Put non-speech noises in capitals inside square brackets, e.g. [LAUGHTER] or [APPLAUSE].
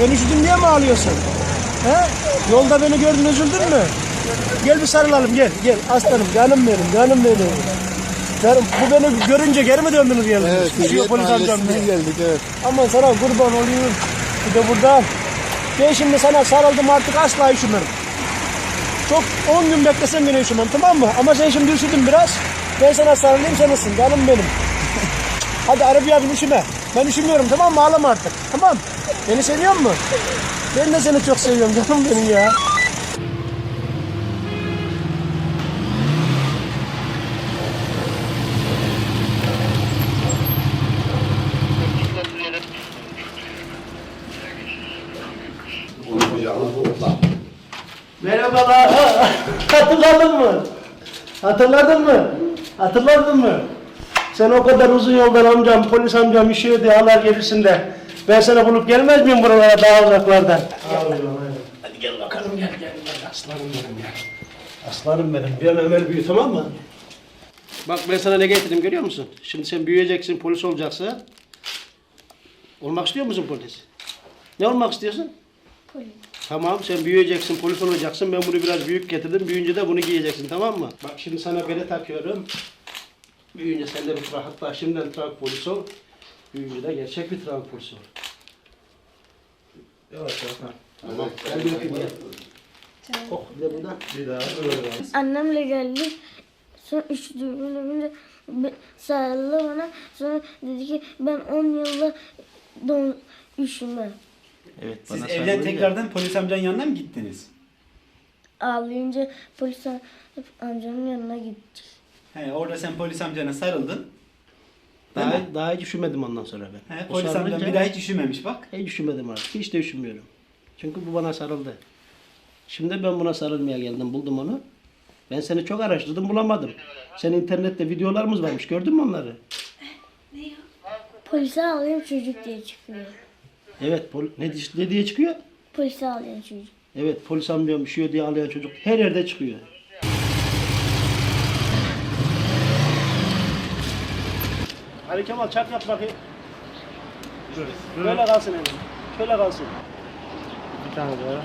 Ben üşüdüm diye mi ağlıyorsun? He? Yolda beni gördün üzüldün mü? Gel bir sarılalım gel gel aslanım canım benim canım benim. Canım, bu beni görünce geri mi döndünüz geldiniz? Evet, Üşüyor Hürriyet polis amcam diye. Geldik evet. Aman sana kurban olayım. Bir de buradan. Ben şimdi sana sarıldım artık asla üşümem. Çok 10 gün beklesen yine üşümem tamam mı? Ama sen şimdi üşüdün biraz. Ben sana sarılayım sen ısın canım benim. [LAUGHS] Hadi arabaya bin üşüme. Ben üşümüyorum tamam mı? Ağlama artık. Tamam. Beni seviyor musun? Ben de seni çok seviyorum canım benim ya. Merhabalar. [LAUGHS] Hatırladın mı? Hatırladın mı? Hatırladın mı? Sen o kadar uzun yoldan amcam, polis amcam üşüyor diye ağlar gelirsin de. Ben sana bulup gelmez miyim buralara daha uzaklardan? Hadi gel bakalım gel gel gel aslanım benim ya. Aslanım benim. Bir an evvel büyü tamam mı? Bak ben sana ne getirdim görüyor musun? Şimdi sen büyüyeceksin, polis olacaksın. Olmak istiyor musun polis? Ne olmak istiyorsun? Tamam sen büyüyeceksin, polis olacaksın. Ben bunu biraz büyük getirdim. Büyüyünce de bunu giyeceksin tamam mı? Bak şimdi sana bere takıyorum. Büyüyünce sen de bir tra- hatta şimdiden trafik polisi ol. Büyüyünce de gerçek bir trafik polisi ol. Yavaş yavaş. Tamam. Gel bir öpeyim. Oh bir de buradan. Bir daha. Annemle geldik. Sonra üşüdüğümü önce sarıldı bana. Sonra dedi ki ben 10 yılda don üşümem. Evet Siz evden tekrardan polis amcanın yanına mı gittiniz? Ağlayınca polis am- amcanın yanına gittik. He, orada sen polis amcana sarıldın. Değil Daha, mi? daha hiç üşümedim ondan sonra ben. He, O polis amcan sarılınca bir daha hiç üşümemiş bak. Hiç üşümedim artık. Hiç de üşümüyorum. Çünkü bu bana sarıldı. Şimdi ben buna sarılmaya geldim. Buldum onu. Ben seni çok araştırdım bulamadım. Senin internette videolarımız varmış. Gördün mü onları? Polise ağlayan çocuk diye çıkıyor. Evet. pol- ne, ne diye çıkıyor? Polise ağlayan çocuk. Evet. Polis amcam üşüyor diye ağlayan çocuk. Her yerde çıkıyor. Ali Kemal çak yap bakayım. Şöyle kalsın elim. Şöyle kalsın. Bir tane daha.